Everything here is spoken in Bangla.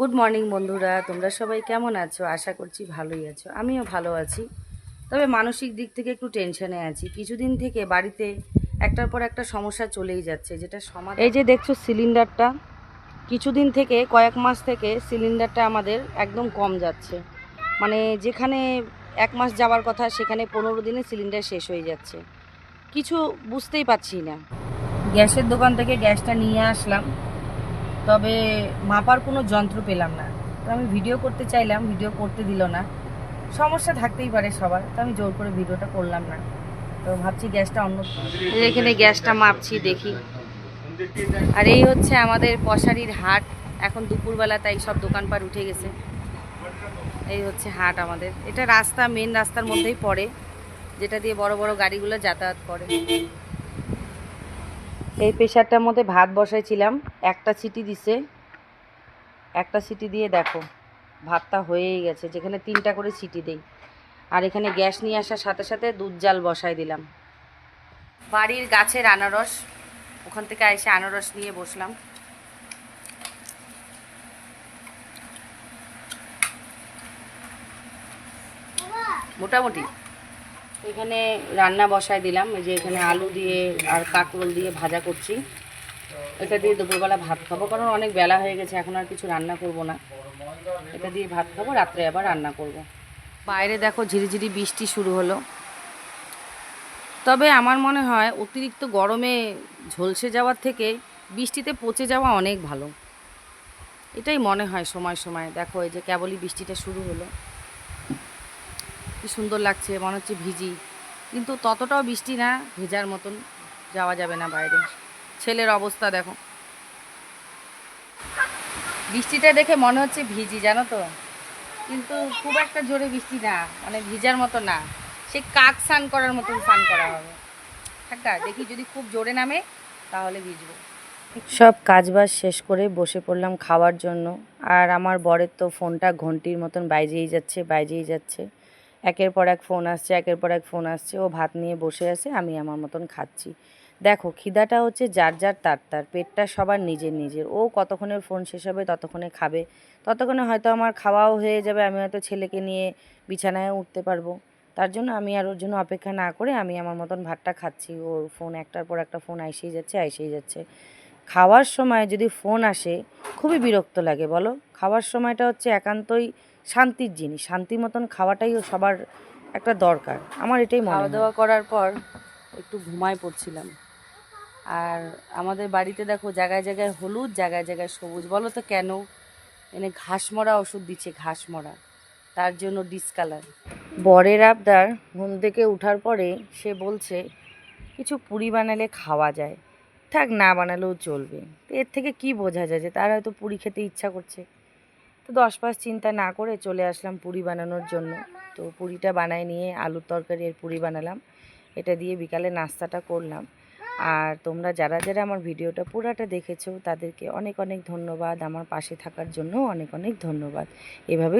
গুড মর্নিং বন্ধুরা। তোমরা সবাই কেমন আছো? আশা করছি ভালোই আছো। আমিও ভালো আছি। তবে মানসিক দিক থেকে একটু টেনশনে আছি। কিছুদিন থেকে বাড়িতে একটার পর একটা সমস্যা চলেই যাচ্ছে যেটা সমাধান এই যে দেখছ সিলিন্ডারটা কিছুদিন থেকে কয়েক মাস থেকে সিলিন্ডারটা আমাদের একদম কম যাচ্ছে। মানে যেখানে এক মাস যাওয়ার কথা সেখানে পনেরো দিনে সিলিন্ডার শেষ হয়ে যাচ্ছে। কিছু বুঝতেই পারছি না। গ্যাসের দোকান থেকে গ্যাসটা নিয়ে আসলাম। তবে মাপার কোনো যন্ত্র পেলাম না। তো আমি ভিডিও করতে চাইলাম ভিডিও করতে দিল না। সমস্যা থাকতেই পারে সবার, তো আমি জোর করে ভিডিওটা করলাম না। তো ভাবছি গ্যাসটা অন্য এখানে গ্যাসটা মাপছি, দেখি। আর এই হচ্ছে আমাদের পশারির হাট। এখন দুপুরবেলা তাই সব দোকানপাট উঠে গেছে। এই হচ্ছে হাট আমাদের। এটা রাস্তা মেন রাস্তার মধ্যেই পড়ে, যেটা দিয়ে বড় বড় গাড়িগুলো যাতায়াত করে। এই প্রেশারটার মধ্যে ভাত বসাইছিলাম। একটা সিটি দিছে। একটা সিটি দিয়ে দেখো, ভাতটা হয়েই গেছে। যেখানে তিনটা করে সিটি দেই। আর এখানে গ্যাস নিয়ে আসার সাথে সাথে দুধ জাল বসাই দিলাম। বাড়ির গাছের আনারস, ওখান থেকে এসে আনারস নিয়ে বসলাম। মোটামুটি। এখানে রান্না বসায় দিলাম। এই যে এখানে আলু দিয়ে আর কাকরোল দিয়ে ভাজা করছি। এটা দিয়ে দুপুরবেলা ভাত খাব, কারণ অনেক বেলা হয়ে গেছে, এখন আর কিছু রান্না করব না। এটা দিয়ে ভাত খাব, রাত্রে আবার রান্না করব। বাইরে দেখো ঝিরিঝিরি বৃষ্টি শুরু হলো। তবে আমার মনে হয় অতিরিক্ত গরমে ঝলসে যাওয়ার থেকে বৃষ্টিতে পচে যাওয়া অনেক ভালো। এটাই মনে হয় সময় সময়। দেখো এই যে কেবলই বৃষ্টিটা শুরু হলো। সুন্দর লাগছে, মনে হচ্ছে ভিজি। কিন্তু ততটাও বৃষ্টি না, ভেজার মতন যাওয়া যাবে না বাইরে। ছেলের অবস্থা দেখো। বৃষ্টিটা দেখে মনে হচ্ছে ভিজি, জানো তো? কিন্তু খুব একটা জোরে বৃষ্টি না মানে ভিজার মতো না। সে কাক স্নান করার মতন স্নান করা হবে। ঠাক্কা দেখি যদি খুব জোরে নামে, তাহলে ভিজবো। সব কাজবাজ শেষ করে বসে পড়লাম খাওয়ার জন্য। আর আমার বরের তো ফোনটা ঘন্টির মতন বাইজেই যাচ্ছে বাইজেই যাচ্ছে। একের পর এক ফোন আসছে, একের পর এক ফোন আসছে, ও ভাত নিয়ে বসে আছে, আমি আমার মতন খাচ্ছি। দেখো, খিদাটা হচ্ছে যার যার তার তার, পেটটা সবার নিজের নিজের। ও কতক্ষণে ফোন শেষ হবে, ততক্ষণে খাবে। ততক্ষণে হয়তো আমার খাওয়াও হয়ে যাবে, আমি হয়তো ছেলেকে নিয়ে বিছানায় উঠতে পারব। তার জন্য আমি আর ওর জন্য অপেক্ষা না করে আমি আমার মতন ভাতটা খাচ্ছি। ওর ফোন একটার পর একটা ফোন আইসেই যাচ্ছে আইসেই যাচ্ছে। খাওয়ার সময় যদি ফোন আসে খুবই বিরক্ত লাগে বলো? খাওয়ার সময়টা হচ্ছে একান্তই শান্তির জিনিস শান্তি মতন খাওয়াটাই সবার একটা দরকার। আমার এটাই খাওয়া দাওয়া করার পর একটু ঘুমায় পড়ছিলাম। আর আমাদের বাড়িতে দেখো জায়গায় জায়গায় হলুদ জায়গায় জায়গায় সবুজ। বলো তো কেন? এনে ঘাস মরা ওষুধ দিচ্ছে ঘাস মরা। তার জন্য ডিসকালার বরের আবদার ঘুম থেকে ওঠার পরে সে বলছে কিছু পুরি বানালে খাওয়া যায়। থাক না বানালেও চলবে। তো এর থেকে কি বোঝা যায় যে তার হয়তো পুরি খেতে ইচ্ছা করছে? তো দশ পাঁচ চিন্তা না করে চলে আসলাম পুরি বানানোর জন্য। তো পুরিটা বানায় নিয়ে আলুর তরকারি এর পুরি বানালাম। এটা দিয়ে বিকালে নাস্তাটা করলাম। আর তোমরা যারা যারা আমার ভিডিওটা পুরাটা দেখেছ, তাদেরকে অনেক অনেক ধন্যবাদ। আমার পাশে থাকার জন্য অনেক অনেক ধন্যবাদ। এভাবেই